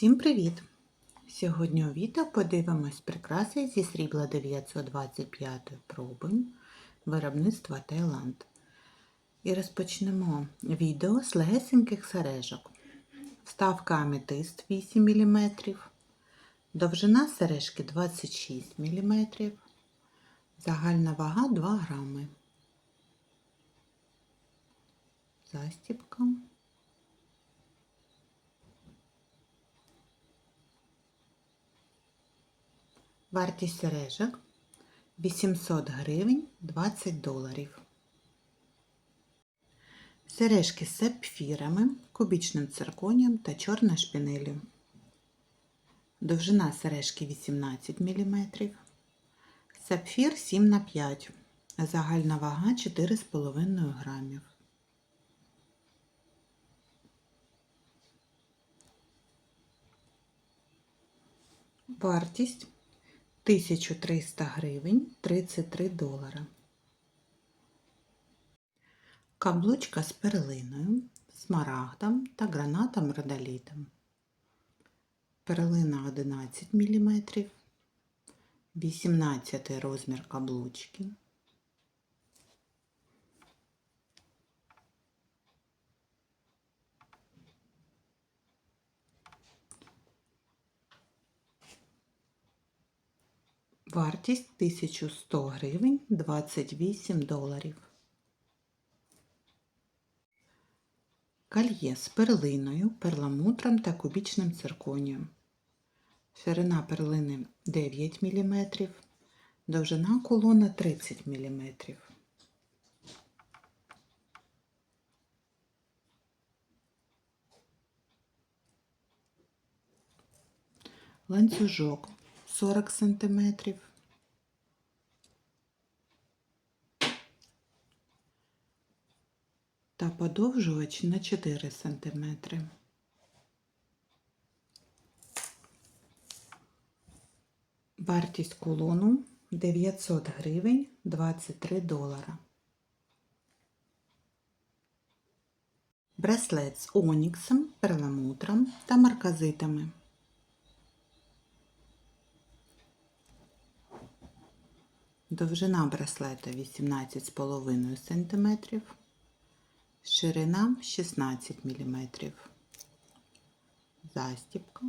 Всім привіт! Сьогодні у відео подивимось прикраси зі срібла 925 проби виробництва Таїланд. І розпочнемо відео з легесеньких сережок. Вставка аметист 8 мм, довжина сережки 26 мм, загальна вага 2 грами. Застібка. Вартість сережок 800 гривень 20 доларів. Сережки з сапфірами, кубічним цирконієм та чорною шпінелю. Довжина сережки 18 мм. Сапфір 7 на 5 Загальна вага 4,5 грамів. Вартість 1300 гривень 33 долара. Каблучка з перлиною, смарагдом та гранатом родолітом. Перлина 11 мм, 18 розмір каблучки. Вартість 1100 гривень 28 доларів. Кольє з перлиною, перламутром та кубічним цирконієм. Ширина перлини 9 мм, довжина колона 30 мм. Ланцюжок 40 сантиметрів. Та подовжувач на 4 сантиметри. Вартість кулону 900 гривень 23 долара. Браслет з оніксом, перламутром та марказитами. Довжина браслета 18,5 см, ширина 16 мм. Застібка.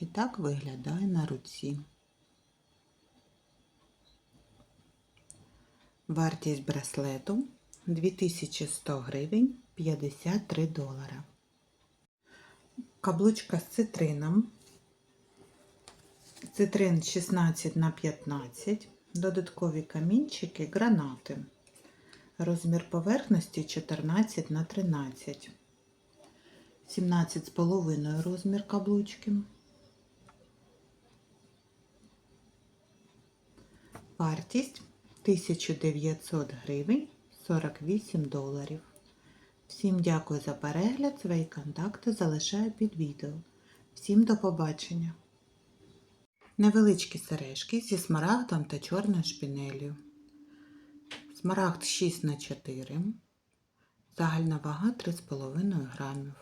І так виглядає на руці. Вартість браслету 2100 гривень 53 долара. Каблучка з цитрином Цитрин 16 на 15, додаткові камінчики, гранати. Розмір поверхності 14 на 13, 17,5 розмір каблучки. Вартість 1900 гривень 48 доларів. Всім дякую за перегляд. Свої контакти залишаю під відео. Всім до побачення! Невеличкі сережки зі смарагдом та чорною шпінелью. Смарагд 6 на 4 загальна вага 3,5 грамів.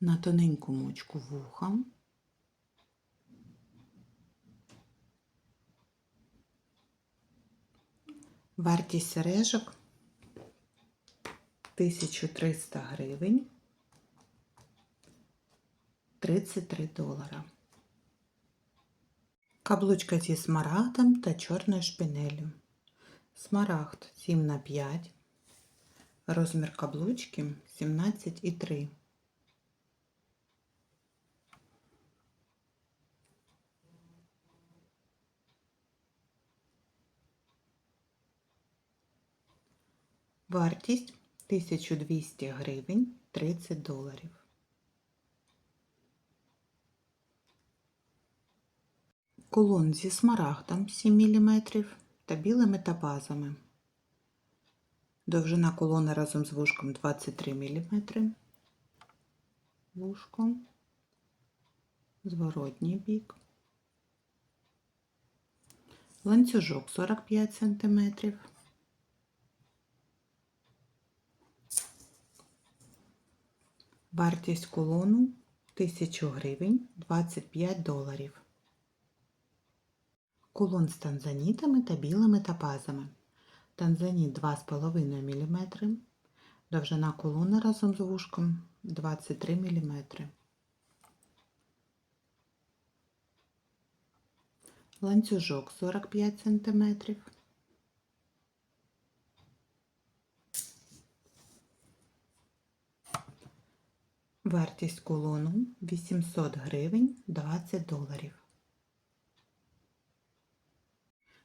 На тоненьку мочку вуха. Вартість сережок 1300 гривень 33 долара. Каблучка зі смарагдом та чорною шпинелью. Смарагд 7 на 5 розмір каблучки 17,3. Вартість 1200 гривень 30 доларів. Кулон зі смарагдом 7 мм та білими топазами. Довжина колони разом з вушком 23 мм. Вушко, зворотній бік. Ланцюжок 45 см. Вартість кулону 1000 гривень 25 доларів. Кулон з танзанітами та білими топазами. Танзаніт 2,5 мм. Довжина кулона разом з вушком 23 мм. Ланцюжок 45 см. Вартість кулону 800 гривень 20 доларів.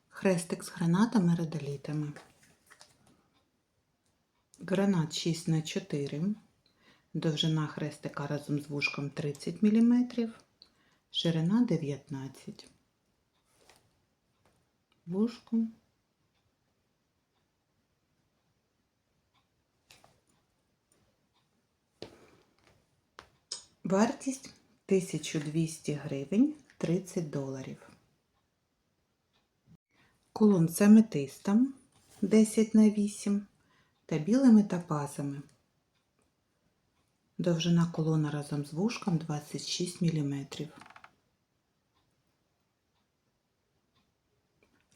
Хрестик з гранатами радолітами. Гранат 6 на 4 Довжина хрестика разом з вушком 30 мм, ширина 19 Вушко. Вартість 1200 гривень 30 доларів. Кулон з аметистом 10 на 8 та білими топазами. Довжина колона разом з вушком 26 мм.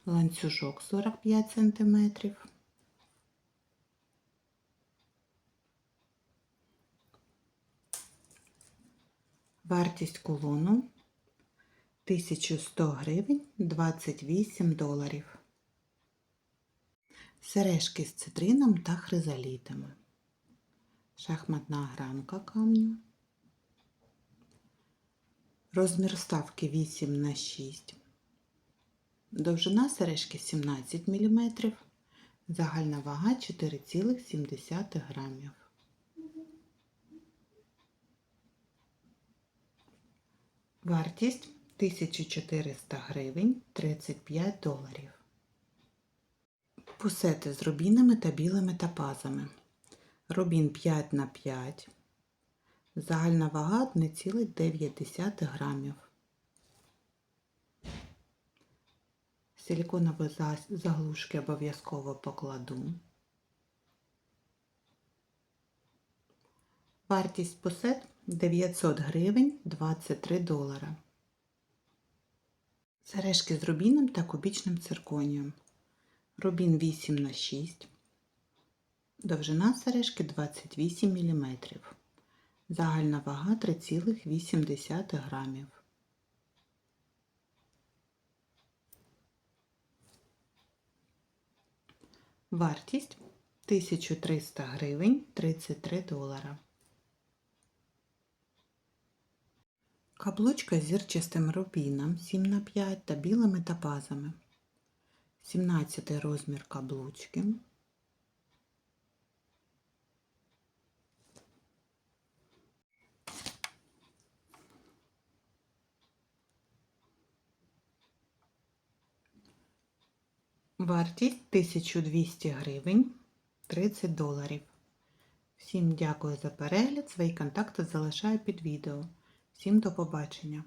Ланцюжок 45 см. Вартість кулону 1100 гривень 28 доларів. Сережки з цитрином та хризалітами. Шахматна гранка камню. Розмір ставки 8 на 6. Довжина сережки 17 мм. Загальна вага 4,7 грамів. Вартість 1400 гривень 35 доларів. Пусети з рубінами та білими топазами. Рубін 5 на 5. Загальна вага 1,9 грамів. Силіконові заглушки обов'язково покладу. Вартість посет 900 гривень 23 долара. Сережки з рубіном та кубічним цирконієм. Рубін 8 на 6. Довжина сережки 28 мм. Загальна вага 3,8 грамів. Вартість 1300 гривень 33 долара. Каблучка з зірчастим рубіном 7 на 5 та білими топазами. 17 розмір каблучки. Вартість 1200 гривень 30 доларів. Всім дякую за перегляд. Свої контакти залишаю під відео. Всім до побачення!